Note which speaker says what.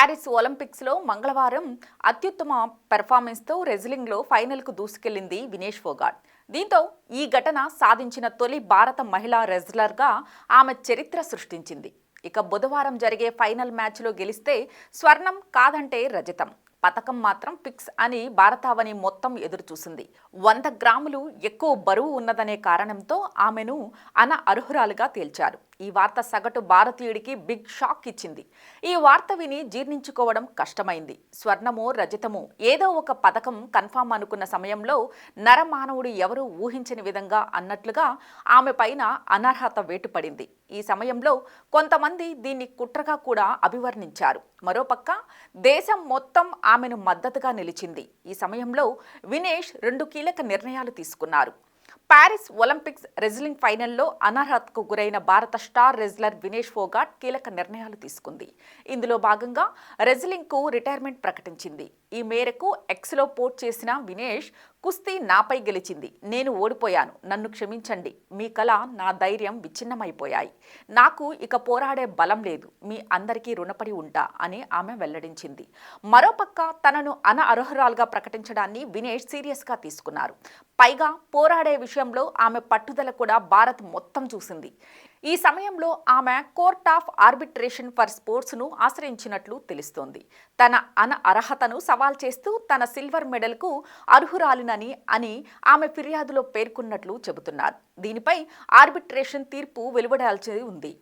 Speaker 1: Paris ఒలింపిక్స్లో మంగళవారం అత్యుత్తమ పెర్ఫార్మెన్స్తో రెజ్లింగ్లో ఫైనల్కు దూసుకెళ్ళింది వినేష్ ఫోగాట్. దీంతో ఈ ఘటన సాధించిన తొలి భారత మహిళా రెజ్లర్గా ఆమె చరిత్ర సృష్టించింది. ఇక బుధవారం జరిగే ఫైనల్ మ్యాచ్లో గెలిస్తే స్వర్ణం కాదంటే రజతం. పథకం మాత్రం ఫిక్స్ అని భారతావని మొత్తం ఎదురుచూసింది. వంద గ్రాములు ఎక్కువ బరువు ఉన్నదనే కారణంతో ఆమెను అన అర్హురాలుగా తేల్చారు. ఈ వార్త సగటు భారతీయుడికి బిగ్ షాక్ ఇచ్చింది. ఈ వార్త విని జీర్ణించుకోవడం కష్టమైంది. స్వర్ణమో రజతమో ఏదో ఒక పథకం కన్ఫామ్ అనుకున్న సమయంలో నరమానవుడు ఎవరూ ఊహించని విధంగా అన్నట్లుగా ఆమె పైన అనర్హత వేటుపడింది. ఈ సమయంలో కొంతమంది దీన్ని కుట్రగా కూడా అభివర్ణించారు. మరోపక్క దేశం మొత్తం ఆమెను మద్దతుగా నిలిచింది. ఈ సమయంలో వినేష్ రెండు కీలక నిర్ణయాలు తీసుకున్నారు. ప్యారిస్ ఒలింపిక్స్ రెజ్లింగ్ ఫైనల్లో అనర్హతకు గురైన భారత స్టార్ రెజ్లర్ వినేష్ ఫోగాట్ కీలక నిర్ణయాలు తీసుకుంది. ఇందులో భాగంగా రెజ్లింగ్కు రిటైర్మెంట్ ప్రకటించింది. ఈ మేరకు ఎక్స్లో పోస్ట్ చేసిన వినేష్ కుస్తీ నాపై గెలిచింది. నేను ఓడిపోయాను. నన్ను క్షమించండి. మీ కళ నా ధైర్యం విచ్ఛిన్నమైపోయాయి. నాకు ఇక పోరాడే బలం లేదు. మీ అందరికీ రుణపడి ఉంటా అని ఆమె వెల్లడించింది. మరోపక్క తనను అన ప్రకటించడాన్ని వినేష్ సీరియస్గా తీసుకున్నారు. పైగా పోరాడే విషయంలో ఆమె పట్టుదల కూడా భారత్ మొత్తం చూసింది. ఈ సమయంలో ఆమె కోర్ట్ ఆఫ్ ఆర్బిట్రేషన్ ఫర్ స్పోర్ట్స్ను ఆశ్రయించినట్లు తెలుస్తోంది. తన అన అర్హతను సవాల్ చేస్తూ తన సిల్వర్ మెడల్కు అర్హురాలినని అని ఆమె ఫిర్యాదులో పేర్కొన్నట్లు చెబుతున్నారు. దీనిపై ఆర్బిట్రేషన్ తీర్పు వెలువడాల్సి ఉంది.